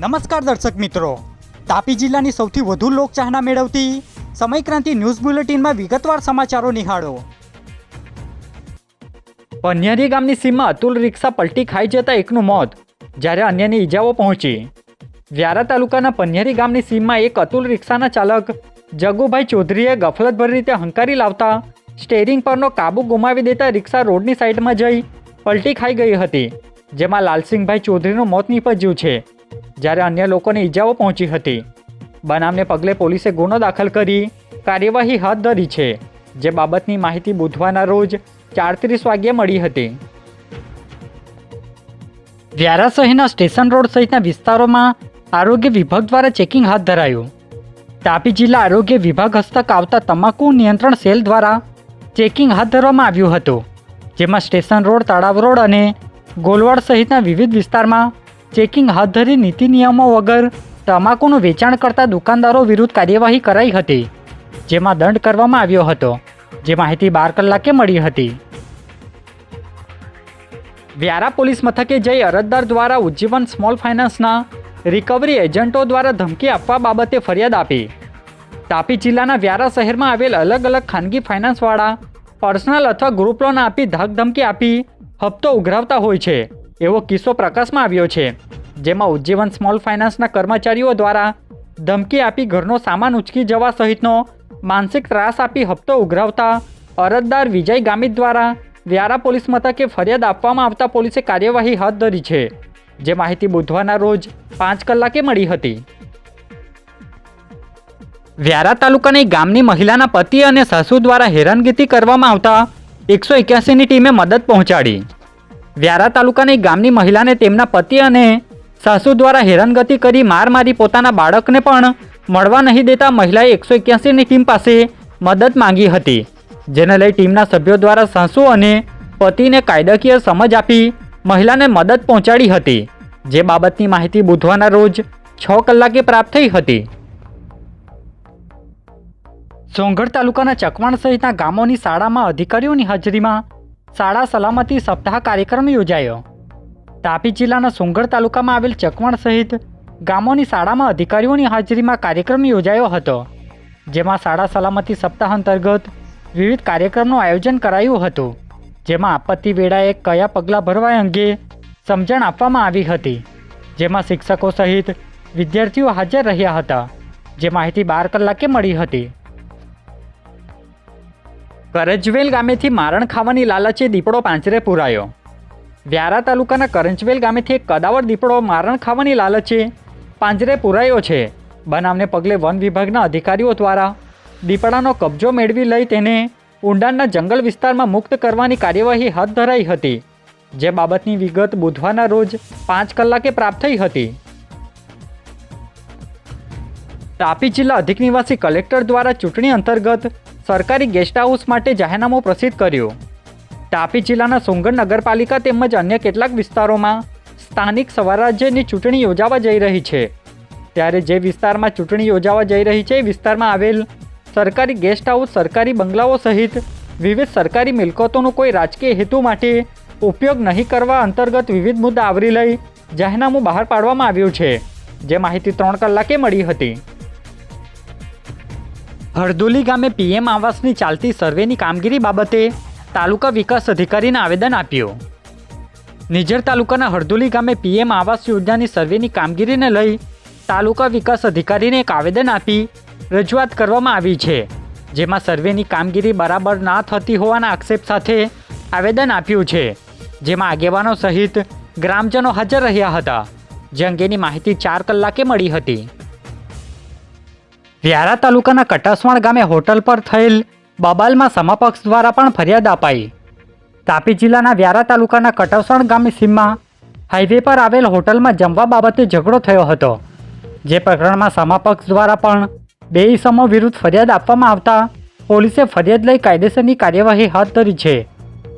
નમસ્કાર દર્શક મિત્રો. તાપી જિલ્લાની સૌથી વધુ લોકચાહના મેળવતી સમયક્રાંતિ ન્યૂઝ બુલેટિનમાં વિગતવાર સમાચારો નિહાળો. પન્યારી ગામની સીમમાં અતુલ રિક્ષા પલટી ખાઈ જતા એકનું મોત, જ્યારે અન્યની ઈજાઓ પહોંચી. વ્યારા તાલુકાના પન્યારી ગામની સીમમાં એક અતુલ રિક્ષાના ચાલક જગુભાઈ ચૌધરીએ ગફલતભરી રીતે હંકારી લાવતા સ્ટેરિંગ પરનો કાબુ ગુમાવી દેતા રિક્ષા રોડની સાઈડમાં જઈ પલટી ખાઈ ગઈ હતી, જેમાં લાલસિંહભાઈ ચૌધરીનું મોત નીપજ્યું છે. જ્યારે અન્ય લોકોને ઈજાઓ પહોંચી હતી. બનાવને પગલે પોલીસે ગુનો દાખલ કરી કાર્યવાહી હાથ ધરી છે, જે બાબતની માહિતી બુધવારના રોજ ચારત્રીસ વાગ્યે મળી હતી. વ્યારા શહેરના સ્ટેશન રોડ સહિતના વિસ્તારોમાં આરોગ્ય વિભાગ દ્વારા ચેકિંગ હાથ ધરાયું. તાપી જિલ્લા આરોગ્ય વિભાગ હસ્તક આવતા તમાકુ નિયંત્રણ સેલ દ્વારા ચેકિંગ હાથ ધરવામાં આવ્યું હતું, જેમાં સ્ટેશન રોડ, તળાવ રોડ અને ગોલવાડ સહિતના વિવિધ વિસ્તારમાં ચેકિંગ હાથ ધરી નીતિ નિયમો વગર તમાકુનું વેચાણ કરતા દુકાનદારો વિરુદ્ધ કાર્યવાહી કરાઈ હતી, જેમાં દંડ કરવામાં આવ્યો હતો, જે માહિતી બાર કલાકે મળી હતી. વ્યારા પોલીસ મથકે જઈ અરજદાર દ્વારા ઉજ્જીવન સ્મોલ ફાઇનાન્સના રિકવરી એજન્ટો દ્વારા ધમકી આપવા બાબતે ફરિયાદ આપી. તાપી જિલ્લાના વ્યારા શહેરમાં આવેલ અલગ અલગ ખાનગી ફાઇનાન્સવાળા પર્સનલ અથવા ગ્રુપ લોન આપી ધાકધમકી આપી હપ્તો ઉઘરાવતા હોય છે. એવો કિસ્સો પ્રકાશમાં આવ્યો છે, જેમાં ઉજ્જીવન સ્મોલ ફાઇનાન્સના કર્મચારીઓ દ્વારા ધમકી આપી ઘરનો સામાન ઉચકી જવા સહિતનો માનસિક ત્રાસ આપી હપ્તો ઉઘરાવતા અરજદાર વિજય ગામિત દ્વારા વ્યારા પોલીસ મથકે ફરિયાદ આપવામાં આવતા પોલીસે કાર્યવાહી હાથ ધરી છે, જે માહિતી બુધવારના રોજ પાંચ કલાકે મળી હતી. વ્યારા તાલુકાની ગામની મહિલાના પતિ અને સાસુ દ્વારા હેરાનગતિ કરવામાં આવતા એકસો એક્યાસીની ટીમે મદદ પહોંચાડી. વ્યારા તાલુકાની ગામની મહિલાને તેમના પતિ અને સાસુ દ્વારા હેરાનગતિ કરી માર મારી પોતાના બાળકને પણ મળવા નહીં દેતા મહિલાએ એકસો એક્યાસીની ટીમ પાસે મદદ માંગી હતી, જેને લઈ ટીમના સભ્યો દ્વારા સાસુ અને પતિને કાયદાકીય સમજ આપી મહિલાને મદદ પહોંચાડી હતી, જે બાબતની માહિતી બુધવારના રોજ છ કલાકે પ્રાપ્ત થઈ હતી. સોંગઢ તાલુકાના ચકવાણ સહિતના ગામોની શાળામાં અધિકારીઓની હાજરીમાં શાળા સલામતી સપ્તાહ કાર્યક્રમ યોજાયો. તાપી જિલ્લાના સુંગર તાલુકામાં આવેલ ચકવણ સહિત ગામોની શાળામાં અધિકારીઓની હાજરીમાં કાર્યક્રમ યોજાયો હતો, જેમાં શાળા સલામતી સપ્તાહ અંતર્ગત વિવિધ કાર્યક્રમનું આયોજન કરાયું હતું, જેમાં આપત્તિ વેળાએ કયા પગલાં ભરવા અંગે સમજણ આપવામાં આવી હતી, જેમાં શિક્ષકો સહિત વિદ્યાર્થીઓ હાજર રહ્યા હતા, જે માહિતી બાર કલાકે મળી હતી. કરંજવેલ ગામેથી મારણ ખાવાની લાલચે દીપડો પાંજરે પુરાયો. વ્યારા તાલુકાના કરંજવેલ ગામેથી એક કદાવર દીપડો મારણ ખાવાની લાલચે પાંજરે પુરાયો છે. બનાવને પગલે વન વિભાગના અધિકારીઓ દ્વારા દીપડાનો કબજો મેળવી લઈ તેને ઊંડાણના જંગલ વિસ્તારમાં મુક્ત કરવાની કાર્યવાહી હાથ ધરાઈ હતી, જે બાબતની વિગત બુધવારના રોજ પાંચ કલાકે પ્રાપ્ત થઈ હતી. તાપી જિલ્લા અધિક નિવાસી કલેક્ટર દ્વારા ચૂંટણી અંતર્ગત સરકારી ગેસ્ટ હાઉસ માટે જાહેરનામું પ્રસિદ્ધ કર્યું. તાપી જિલ્લાના સોંગઢ નગરપાલિકા તેમજ અન્ય કેટલાક વિસ્તારોમાં સ્થાનિક સ્વરાજ્યની ચૂંટણી યોજાવા જઈ રહી છે. ત્યારે જે વિસ્તારમાં ચૂંટણી યોજાવા જઈ રહી છે, એ વિસ્તારમાં આવેલ સરકારી ગેસ્ટ હાઉસ, સરકારી બંગલાઓ સહિત વિવિધ સરકારી મિલકતોનો કોઈ રાજકીય હેતુ માટે ઉપયોગ નહીં કરવા અંતર્ગત વિવિધ મુદ્દા આવરી લઈ જાહેરનામું બહાર પાડવામાં આવ્યું છે. જે માહિતી ત્રણ કલાકે મળી હતી. હરદોલી ગામે પીએમ આવાસની ચાલતી સર્વેની કામગીરી બાબતે તાલુકા વિકાસ અધિકારીને આવેદન આપ્યું. નિઝર તાલુકાના હરદોલી ગામે પીએમ આવાસ યોજનાની સર્વેની કામગીરીને લઈ તાલુકા વિકાસ અધિકારીને એક આવેદન આપી રજૂઆત કરવામાં આવી છે, જેમાં સર્વેની કામગીરી બરાબર ના થતી હોવાના આક્ષેપ સાથે આવેદન આપ્યું છે, જેમાં આગેવાનો સહિત ગ્રામજનો હાજર રહ્યા હતા, જે અંગેની માહિતી ચાર કલાકે મળી હતી. વ્યારા તાલુકાના કટાસવાણ ગામે હોટલ પર થયેલ બબાલમાં સમાપક્ષ દ્વારા પણ ફરિયાદ અપાઈ. તાપી જિલ્લાના વ્યારા તાલુકાના કટાસવાણ ગામની સીમમાં હાઈવે પર આવેલ હોટલમાં જમવા બાબતે ઝઘડો થયો હતો, જે પ્રકરણમાં સમાપક્ષ દ્વારા પણ બે ઇસમો વિરુદ્ધ ફરિયાદ આપવામાં આવતા પોલીસે ફરિયાદ લઈ કાયદેસરની કાર્યવાહી હાથ ધરી છે,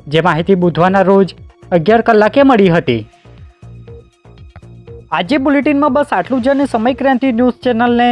જે માહિતી બુધવારના રોજ અગિયાર કલાકે મળી હતી. આજે બુલેટિનમાં બસ આટલું જ અને સમય ક્રાંતિ ન્યૂઝ ચેનલને